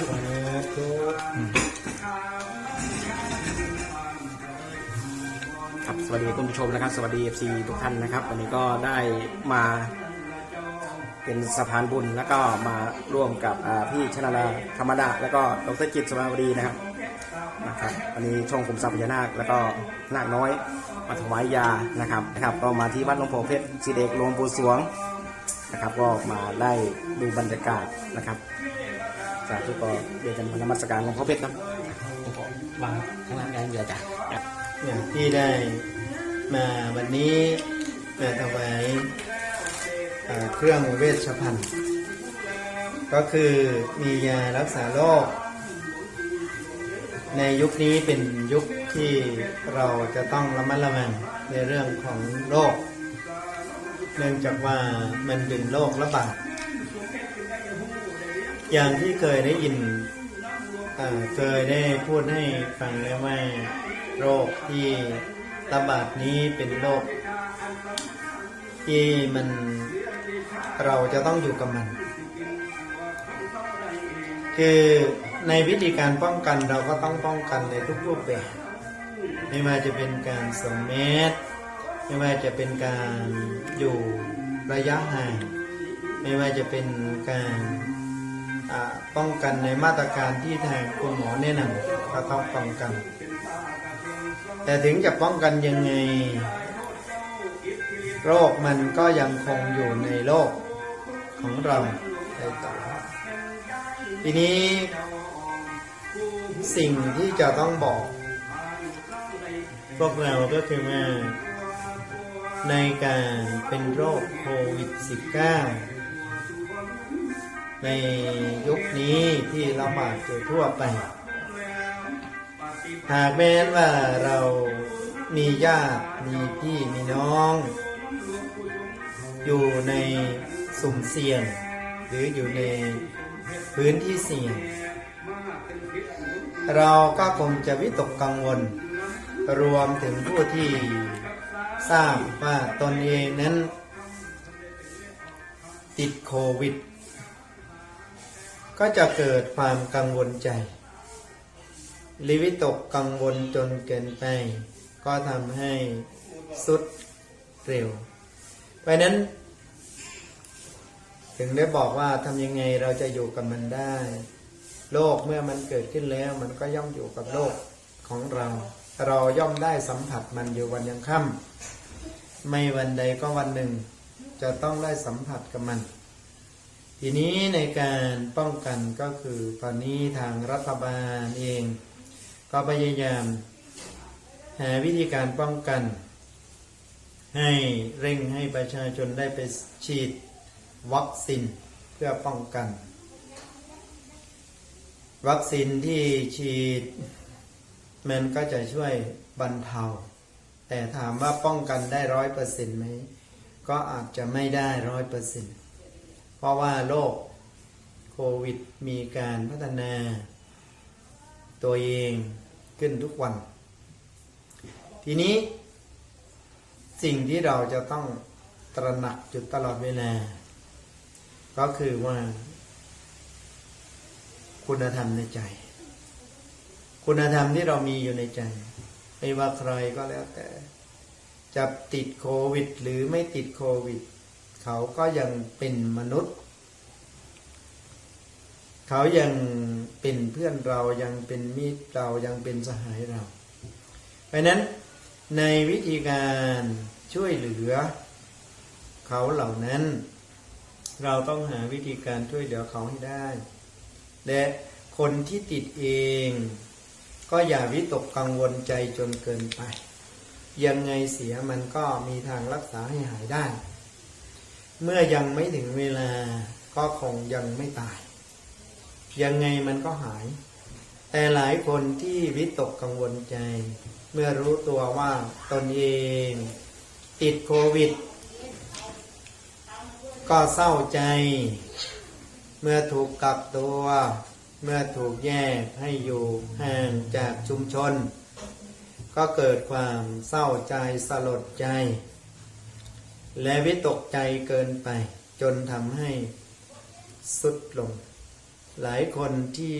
ครับสวัสดีคุณผู้ชมนะครับ สวัสดี FC ทุกท่านนะครับ วันนี้ก็ได้มาเป็นสะพานบุญแล้วก็มาร่วมกับพี่ชนาลาธรรมดา แล้วก็ดรจิตสมาวดีนะครับนะครับวันนี้ช่องคุมทรัพย์พญานาคแล้วก็นาคน้อยมาถวายยานะครับนะครับ ก็มาที่วัดหลวงพ่อเพชรสีเดกหลวงปู่สวงนะครับ ก็มาได้ดูบรรยากาศนะครับ สาธุก็เดี๋ยวจะมานมัสการหลวงพ่อเพชรครับหลวงพ่อวางข้างล่างได้เดียวจ้ะอย่างที่ได้มาวันนี้มาถวายเครื่องเวชภัณฑ์ก็คือมียารักษาโรคในยุคนี้เป็นยุคที่เราจะต้องระมัดระวังในเรื่องของโรค เนื่องจากว่ามันเป็นโรคระบาด อย่างที่เคยได้ยินเคยได้พูดให้ฟังแล้วว่าโรคที่ระบาดนี้เป็นโรคที่มันเราจะต้องอยู่กับมัน คือในวิธีการป้องกันเราก็ต้องป้องกันในทุกรูปแบบ ไม่ว่าจะเป็นการสวมแมสไม่ว่าจะเป็นการอยู่ระยะห่าง ไม่ว่าจะเป็นการ ป้องกันในมาตรการที่ทางคุณหมอแนะนำก็ต้องป้องกัน แต่ถึงจะป้องกันยังไง โรคมันก็ยังคงอยู่ในโลกของเราไปต่อทีนี้ สิ่งที่จะต้องบอกพวกเราก็คือว่าในการเป็นโรคโควิด -19 ในยุคนี้ที่ระบาดโดยทั่วไป หากแม้ว่าเรามีญาติมีพี่มีน้อง อยู่ในสุ่มเสี่ยง หรืออยู่ในพื้นที่เสี่ยง เราก็คงจะวิตกกังวล รวมถึงผู้ที่ทราบว่าตนเองนั้น ติดโควิด ก็จะเกิดความกังวลใจหรือวิตกกังวลจนเกินไป ก็ทำให้สุดเร็ว เพราะนั้น ถึงได้บอกว่าทำยังไงเราจะอยู่กับมันได้ โลกเมื่อมันเกิดขึ้นแล้ว มันก็ย่อมอยู่กับโลกของเรา เราย่อมได้สัมผัสมันอยู่วันยังค่ำไม่วันใดก็วันหนึ่ง จะต้องได้สัมผัสกับมัน ทีนี้ในการป้องกันก็คือตอนนี้ทางรัฐบาลเอง ก็พยายามหาวิธีการป้องกัน ให้เร่งให้ประชาชนได้ไปฉีดวัคซีนเพื่อป้องกัน วัคซีนที่ฉีดมันก็จะช่วยบรรเทา แต่ถามว่าป้องกันได้ร้อยเปอร์เซ็นต์ไหม ก็อาจจะไม่ได้ร้อยเปอร์เซ็นต์ เพราะว่าโรคโควิดมีการพัฒนา ตัวเองขึ้นทุกวัน ทีนี้ สิ่งที่เราจะต้องตระหนักจุดตลอดเวลา ก็คือว่า คุณธรรมในใจ คุณธรรมที่เรามีอยู่ในใจ ไม่ว่าใครก็แล้วแต่จะติดโควิด หรือไม่ติดโควิด เขาก็ยังเป็นมนุษย์ เขายังเป็นเพื่อนเรายังเป็นมิตรเรายังเป็นสหายเรา เพราะนั้นในวิธีการช่วยเหลือ เขาเหล่านั้น เราต้องหาวิธีการช่วยเหลือเขาให้ได้ และคนที่ติดเอง ก็อย่าวิตกกังวลใจจนเกินไป ยังไงเสียมันก็มีทางรักษาให้หายได้ เมื่อยังไม่ถึงเวลาก็คงยังไม่ตาย ยังไงมันก็หาย แต่หลายคนที่วิตกกังวลใจ เมื่อรู้ตัวว่าตนเอง ติดโควิด ก็เศร้าใจ เมื่อถูกกักตัว เมื่อถูกแยกให้อยู่ห่างจากชุมชน ก็เกิดความเศร้าใจสลดใจ และวิตกใจเกินไป จนทำให้สุดลง หลายคนที่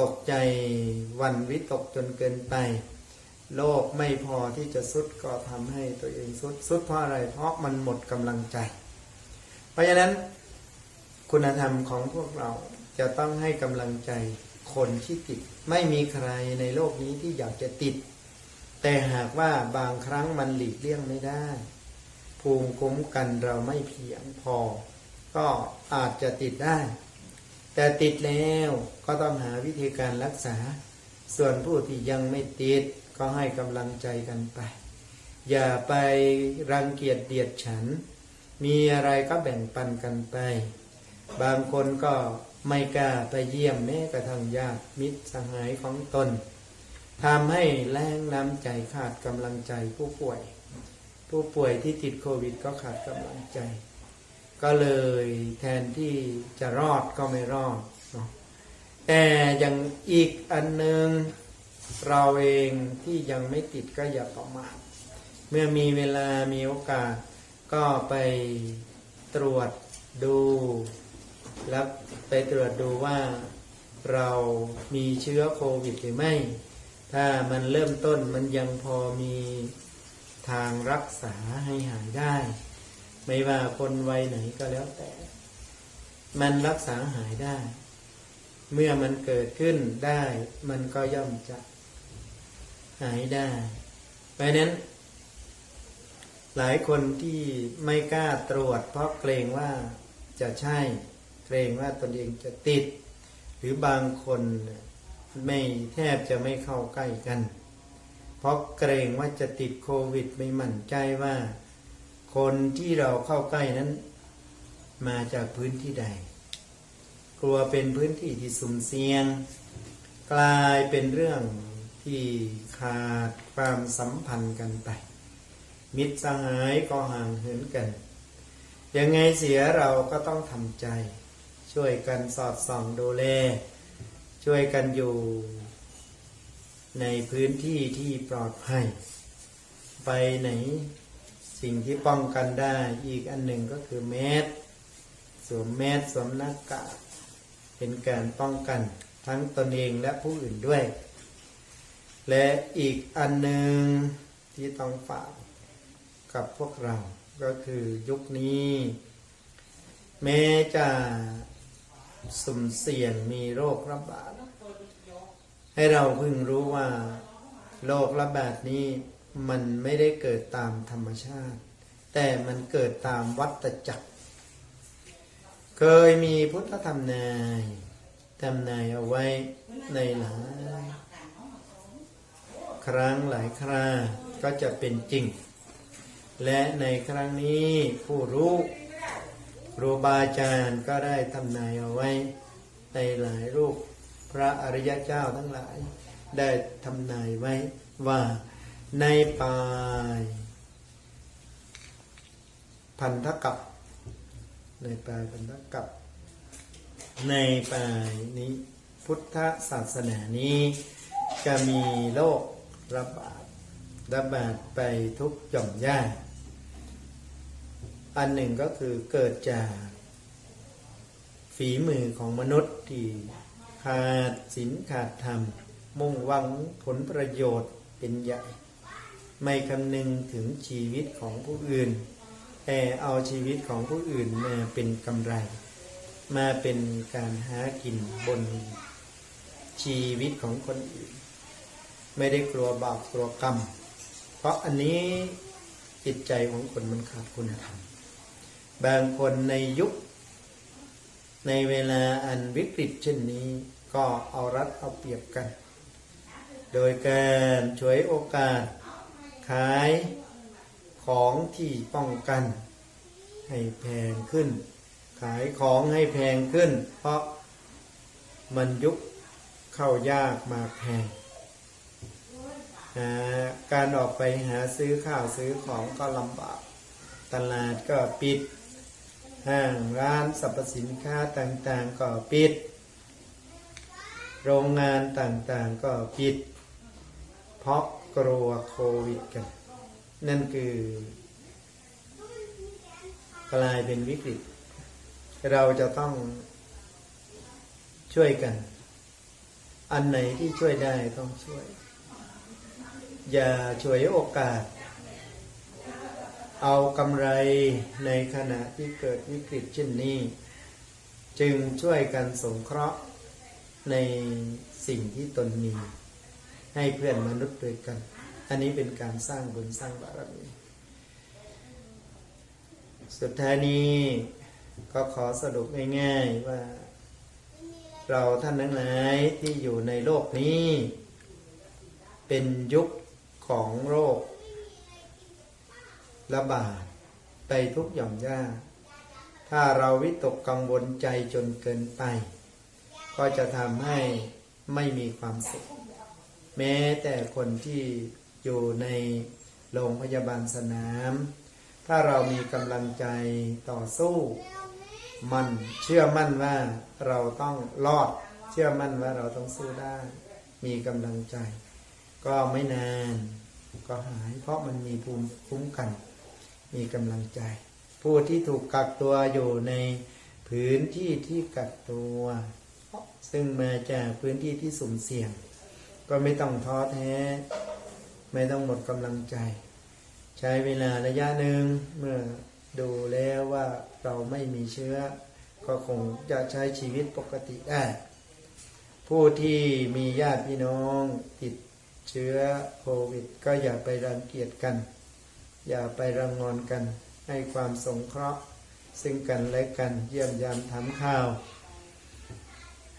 ตกใจวันวิตกจนเกินไป โลกไม่พอที่จะสุดก็ทำให้ตัวเองสุดสุดเพราะอะไร เพราะมันหมดกำลังใจ เพราะฉะนั้น คุณธรรมของพวกเราจะต้องให้กำลังใจคนที่ติด ไม่มีใครในโลกนี้ที่อยากจะติด แต่หากว่าบางครั้งมันหลีกเลี่ยงไม่ได้ ภูมิคุ้มกันเราไม่เพียงพอ ก็อาจจะติดได้ แต่ติดแล้วก็ต้องหาวิธีการรักษา ส่วนผู้ที่ยังไม่ติดก็ให้กำลังใจกันไป อย่าไปรังเกียจเดียดฉัน มีอะไรก็แบ่งปันกันไป บางคนก็ไม่กล้าไปเยี่ยมแม้กระทั่งญาติมิตรสหายของตน ทำให้แรงน้ำใจขาดกำลังใจผู้ป่วย ผู้ป่วยที่ติดโควิดก็ขาดกำลังใจ ก็เลยแทนที่จะรอดก็ไม่รอดเนาะแต่อย่างอีกอันหนึ่งเราเองที่ยังไม่ติดก็อย่าประมาทเมื่อมีเวลามีโอกาสก็ไปตรวจดู แล้วไปตรวจดูว่าเรามีเชื้อโควิดหรือไม่ ถ้ามันเริ่มต้นมันยังพอมีทางรักษาให้หายได้ ไม่ว่าคนวัยไหนก็แล้วแต่ มันรักษาหายได้ เมื่อมันเกิดขึ้นได้ มันก็ย่อมจะหายได้ เพราะนั้น หลายคนที่ไม่กล้าตรวจ เพราะเกรงว่าจะใช่ เกรงว่าตนเองจะติด หรือบางคนเนี่ย ไม่แทบจะไม่เข้าใกล้กัน เพราะเกรงว่าจะติดโควิดไม่มั่นใจว่า คนที่เราเข้าใกล้นั้น มาจากพื้นที่ใด กลัวเป็นพื้นที่ที่สุ่มเสี่ยง กลายเป็นเรื่องที่ขาดความสัมพันธ์กันไป มิตรสหายก็ห่างเหินกัน ยังไงเสียเราก็ต้องทำใจ ช่วยกันสอดส่องดูแล ช่วยกันอยู่ในพื้นที่ที่ปลอดภัย ไปไหนสิ่งที่ป้องกันได้อีกอันหนึ่งก็คือแมสสวมแมสสวมหน้ากากเป็นการป้องกันทั้งตนเองและผู้อื่นด้วย และอีกอันหนึ่งที่ต้องฝากกับพวกเราก็คือยุคนี้ แม้จะ สุ่มเสี่ยงมีโรคระบาด ให้เราพิ่งรู้ว่า โรคระบาดนี้มันไม่ได้เกิดตามธรรมชาติ แต่มันเกิดตามวัฏจักร เคยมีพุทธธรรมนายทำนายเอาไว้ในหลายครั้งหลายคราก็จะเป็นจริง และในครั้งนี้ผู้รู้ ครูบาอาจารย์ก็ได้ทำนายเอาไว้ ในหลายรูปพระอริยเจ้าทั้งหลาย ได้ทำนายไว้ว่าในปลายพันธกับ ในปลายพันธกับ ในปลายนี้พุทธศาสนานี้ จะมีโรคระบาดระบาดไปทุกหย่อมย่า อันหนึ่งก็คือเกิดจากฝีมือของมนุษย์ที่ขาดศีลขาดธรรม มุ่งหวังผลประโยชน์เป็นใหญ่ ไม่คำนึงถึงชีวิตของผู้อื่น แต่เอาชีวิตของผู้อื่นมาเป็นกำไร มาเป็นการหากินบนชีวิตของคนอื่น ไม่ได้กลัวบาปกลัวกรรม เพราะอันนี้จิตใจของคนมันขาดคุณธรรม บางคนในยุค ในเวลาอันวิกฤตเช่นนี้ ก็เอารัดเอาเปรียบกัน โดยการฉวยโอกาส ขายของที่ป้องกัน ให้แพงขึ้น ขายของให้แพงขึ้น เพราะมันยุคเข้ายากมาแพงาการออกไปหาซื้อข้าวซื้อของก็ลำบาก ตลาดก็ปิด ห้างร้านสรรพสินค้าต่างๆ ก็ปิด โรงงานต่างๆ ก็ปิด เพราะกลัวโควิดกัน นั่นคือกลายเป็นวิกฤต เราจะต้องช่วยกัน อันไหนที่ช่วยได้ต้องช่วย อย่าช่วยโอกาส เอากำไรในขณะที่เกิดวิกฤตเช่นนี้ จึงช่วยกันสงเคราะห์ในสิ่งที่ตนมี ให้เพื่อนมนุษย์ด้วยกัน อันนี้เป็นการสร้างบุญสร้างบารมีสุดท้ายนี้ก็ขอสรุปง่ายๆว่า เราท่านทั้งหลายที่อยู่ในโลกนี้ เป็นยุคของโรค ระบาดไปทุกหย่อมย่า ถ้าเราวิตกกังวลใจจนเกินไป ก็จะทำให้ไม่มีความสุข แม้แต่คนที่อยู่ในโรงพยาบาลสนาม ถ้าเรามีกำลังใจต่อสู้ มันเชื่อมั่นว่าเราต้องรอด เชื่อมั่นว่าเราต้องสู้ได้ มีกำลังใจ ก็ไม่นาน ก็หายเพราะมันมีภูมิคุ้มกัน มีกำลังใจ ผู้ที่ถูกกักตัวอยู่ในพื้นที่ที่กักตัว ซึ่งมาจากพื้นที่ที่สุ่มเสี่ยง ก็ไม่ต้องท้อแท้ ไม่ต้องหมดกำลังใจ ใช้เวลาระยะหนึ่งเมื่อดูแล้วว่าเราไม่มีเชื้อ ก็คงจะใช้ชีวิตปกติได้ ผู้ที่มีญาติพี่น้องติดเชื้อโควิด ก็อย่าไปรังเกียจกัน อย่าไปรังงอนกัน ให้ความสงเคราะห์ ซึ่งกันและกันเยี่ยมยามถามข่าว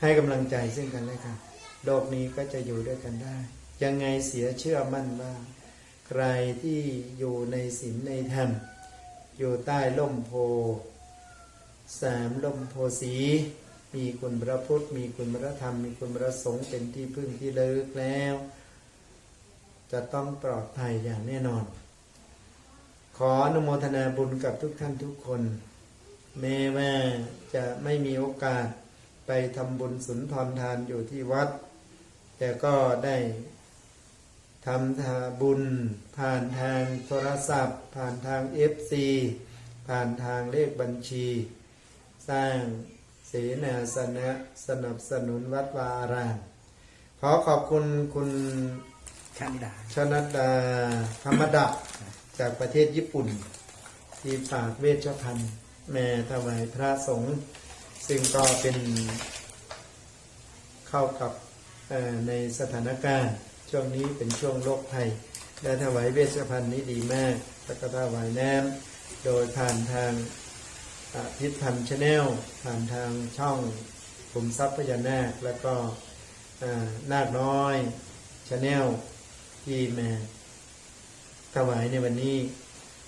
ให้กำลังใจซึ่งกันและกันโลกนี้ก็จะอยู่ด้วยกันได้ ยังไงเสียเชื่อมั่นว่าใครที่อยู่ในศีลในธรรม อยู่ใต้ล่มโพสามล่มโพสี มีคุณพระพุทธ มีคุณพระธรรม มีคุณพระสงฆ์เป็นที่พึ่งที่ระลึกแล้ว จะต้องปลอดภัยอย่างแน่นอน ออนุโมทนาบุญกับทุกท่านทุกคน แม้ว่าจะไม่มีโอกาสไปทำบุญสุนทรทานอยู่ที่วัด แต่ก็ได้ทำทาบุญ ผ่านทางโทรศัพท์ ผ่านทาง FC ผ่านทางเลขบัญชี สร้างเสนาสนะสนับสนุนวัดวาอารามขอขอบคุณคุณชานิดาชนัดดาธรรมดะ จากประเทศญี่ปุ่น ที่ฝากเวชภัณฑ์แม่ถวายพระสงฆ์ซึ่งก็เป็นเข้ากับในสถานการณ์ช่วงนี้เป็นช่วงโรคภัยและถวายเวชภัณฑ์นี้ดีมากแล้วก็ถวายน้ำโดยผ่านทางพิษพันธ์ชาแนลผ่านทางช่องกลุ่มทรัพย์พญานาค แล้วก็นาคน้อยชาแนลที่มา ถวายในวันนี้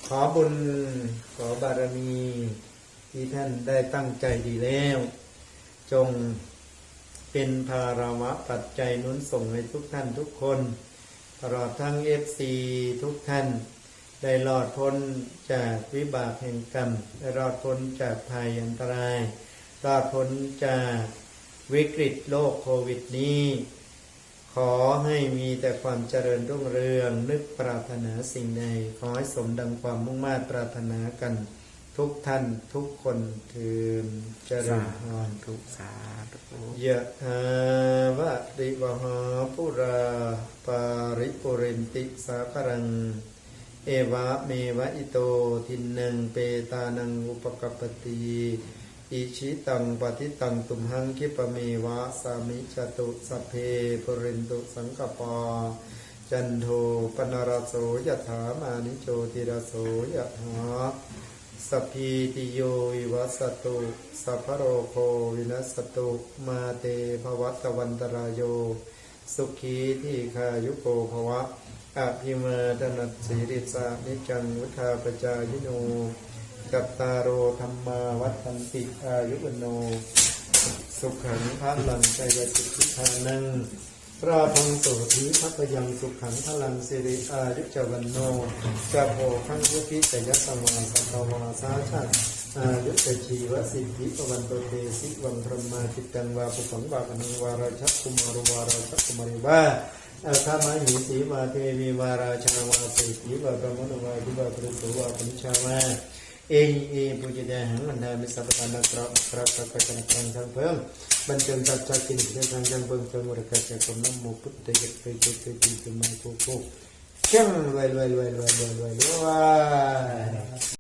ขอบุญขอบารมี ที่ท่านได้ตั้งใจดีแล้ว จงเป็นภาราวะปัจจัยนุนส่งให้ทุกท่านทุกคนตลอดทั้งเอฟซีทุกท่าน ได้รอดพ้นจากวิบากแห่งกรรมได้รอดพ้นจากภัยอันตรายรอดพ้นจากวิกฤตโลกโควิดนี้ ขอให้มีแต่ความเจริญรุ่งเรือง นึกปรารถนาสิ่งใดขอให้สมดังความมุ่งมา่ปรารถนากัน ทุกท่านทุกคนถืนเจริญพรทุกสาธุยะถาวะริวหาปุราปาริปุเรนติสาครัง เอวะเมวะอิโตทินนังเปตานังอุปกปปติ อิชิตังปฏิตังตุมหังคิปเมวะสามิจตุสเพปุเรนตุสังกปาจันโทปนรโสยถามานิโจติรโสยถาสพีติโยวิวัสตุสัพโรโควินัสตุมาเตภวัตวันตรายโย สุขีที่คายุโกภวะอภิเมตนัสสิริสานิจังวุธาปจายโน กัตตาโรธรรมาวัฏันติอายุวโน สุขังพระลังใจยจิตทิทานังพระพังโสธีพัพยังสุขังพลังสิริอายุจวันโนจะโพขังยุติแต่ยสมาสัตวาสาชาติอายุตชีวสิทธิปวันโตเตสิวังพรหมาจิตตังวาปุสังวาปนังวาราชกคุมารวาราชกคุมาริวาอาคามาหิสีวาเทวีวาราชาวาเศรษฐีวาประมณวาดิวาปริสุวาปนิชาวา ඒ ඒ පූජිතයන් මණ්ඩාමි සබතන ක්‍රොප් ක්‍රොප් ප්‍රකටන සංසම්පම් බන්තම් සත්සකින් සංසම්පම් සමුරකච්ච කොන්න මුපුත් දෙයක් පෙච්ච දෙයක් මයිකෝ කෝ කෙම් වල් වල් වල් වල් වල් වල්